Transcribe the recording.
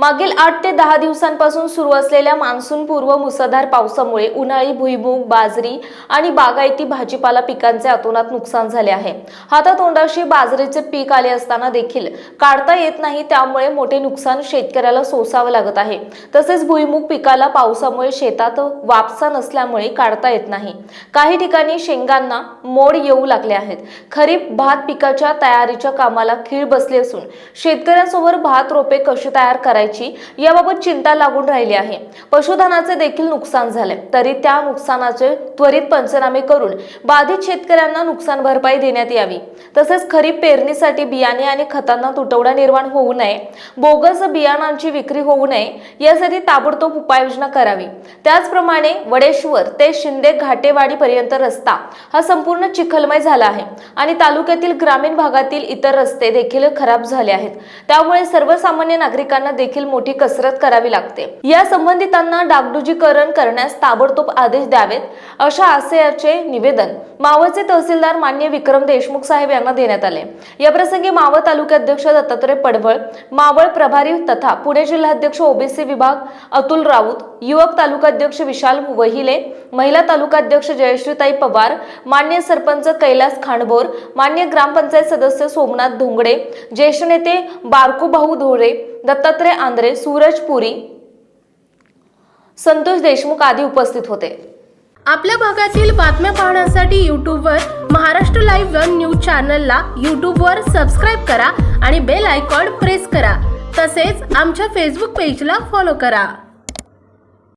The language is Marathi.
मागील आठ ते दहा दिवसांपासून सुरू असलेल्या मान्सून पूर्व मुसळधार पावसामुळे उन्हाळी भुईमुग बाजरी आणि बागायती भाजीपाला पिकांचे अतोनात नुकसान झाले आहे. हातातोंडाशी बाजरीचे पीक आले असताना देखील काढता येत नाही त्यामुळे मोठे नुकसान शेतकऱ्याला सोसावं लागत आहे. तसेच भुईमुग पिकाला पावसामुळे शेतात वापसा नसल्यामुळे काढता येत नाही. काही ठिकाणी शेंगांना मोड येऊ लागले आहेत. खरीप भात पिकाच्या तयारीच्या कामाला खीळ बसली असून शेतकऱ्यांसोबत भात रोपे कशी तयार करायची याबाबत चिंता लागून राहिली आहे. पशुधनाचे देखील नुकसान झाले. तरी त्या नुकसानाचे त्वरित पंचनामे करून बाधित शेतकऱ्यांना नुकसान भरपाई देण्यात यावी. तसेच खरीप पेरणीसाठी बियाणे आणि खतांना तुटवडा निर्माण होऊ नये बोगस बियाणांची विक्री होऊ नये यासाठी ताबडतोब उपाययोजना करावी. त्याचप्रमाणे वडेश्वर ते शिंदे घाटेवाडी पर्यंत रस्ता हा संपूर्ण चिखलमय झाला आहे आणि तालुक्यातील ग्रामीण भागातील इतर रस्ते देखील खराब झाले आहेत. त्यामुळे सर्वसामान्य नागरिकांना देखील मोठी कसरत करावी लागते. या संबंधितांना डागडुजीकरण करण्यास ताबडतोब आदेश द्यावेत अशा आशयाचे निवेदन मावळचे तहसीलदार मान्य विक्रम देशमुख साहेब यांना देण्यात आले. याप्रसंगी मावळ तालुकाध्यक्ष दत्तात्रय पडवळ मावळ प्रभारी तथा पुणे जिल्हाध्यक्ष ओबीसी विभाग अतुल राऊत युवक तालुकाध्यक्ष विशाल वहिले महिला तालुकाध्यक्ष जयश्रीताई पवार मान्य सरपंच कैलास खांडबोर मान्य ग्रामपंचायत सदस्य सोमनाथ धोंगडे ज्येष्ठ नेते बारकूभाऊ धोरे दत्तात्रय आंद्रे सूरज पुरी संतोष देशमुख आदी उपस्थित होते. आपल्या भागातील बातम्या पाहण्यासाठी यूट्यूबवर महाराष्ट्र लाईव्ह वन न्यूज चॅनलला यूट्यूबवर सबस्क्राईब करा आणि बेल आयकॉन प्रेस करा. तसेच आमच्या फेसबुक पेजला फॉलो करा.